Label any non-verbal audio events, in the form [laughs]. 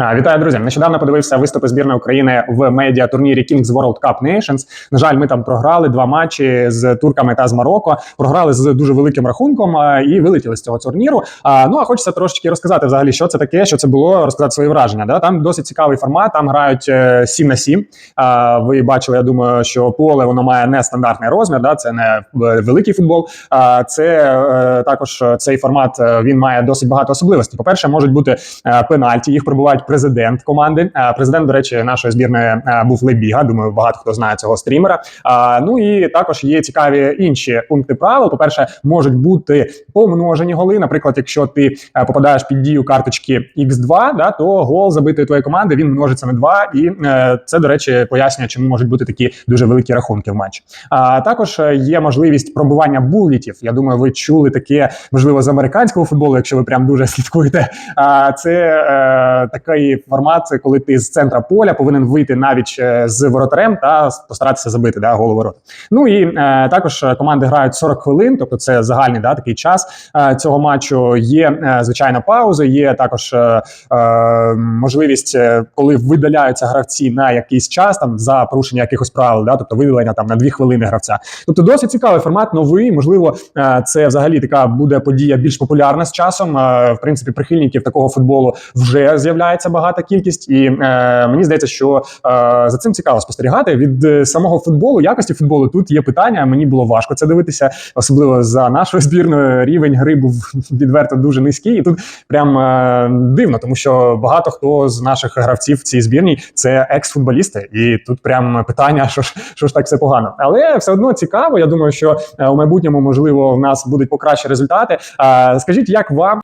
Вітаю, друзі! Нещодавно подивився виступи збірної України в медіа турнірі Kings World Cup Nations. На жаль, ми там програли два матчі з турками та з Марокко. Програли з дуже великим рахунком і вилетіли з цього турніру. Ну а хочеться трошечки розказати взагалі, що це таке, що це було, розказати свої враження. Там досить цікавий формат. Там грають е, 7 на 7. Ви бачили, я думаю, що поле воно має нестандартний розмір. Це не е, великий футбол. Це е, також е, цей формат е, він має досить багато особливостей. По перше, можуть бути е, пенальті. Їх пробувають президент команди. Е, Президент, до речі, нашої збірної е, був Лебіга. Думаю, багато хто знає цього стрімера. Ну і також є цікаві інші пункти правил. По перше, можуть бути помножені голи. Наприклад, якщо ти е, попадаєш під дію карточки X2, да, то гол забитої твоєї команди він множиться на 2. І це, до речі, пояснює, чому можуть бути такі дуже великі рахунки в матчі. А також є можливість пробування буллітів. Я думаю, ви чули таке, можливо, з американського футболу, якщо ви прям дуже [laughs] слідкуєте. А це е, такий формат, коли ти з центра поля повинен вийти навіть е, з воротарем та постаратися забити да, гол ворота. Ну і е, також команди грають 40 хвилин, тобто це загальний да, такий час е, цього матчу. Є е, звичайно паузи, є також е, е, можливість, е, коли видаляються гравці на якийсь час там за порушення якихось правил, да, тобто видалення там на 2 хвилини гравця. Тобто досить цікавий формат, новий. Можливо, е, це взагалі така буде подія більш популярна з часом. Е, В принципі, прихильників такого футболу вже з'являється багата кількість, і е, мені здається, що е, за цим цікаво спостерігати. Від е, самого футболу, якості футболу тут є питання. Мені було важко це дивитися, особливо за нашою збірною. Рівень гри був [laughs] відверто дуже низький. І тут прям е, дивно, тому що багато хто з наших гравців в цій збірній це екс-футболісти, і тут прям питання, що ж що ж так все погано. Але все одно цікаво. Я думаю, що е, у майбутньому можливо в нас будуть покращі результати. Е, Скажіть, як вам?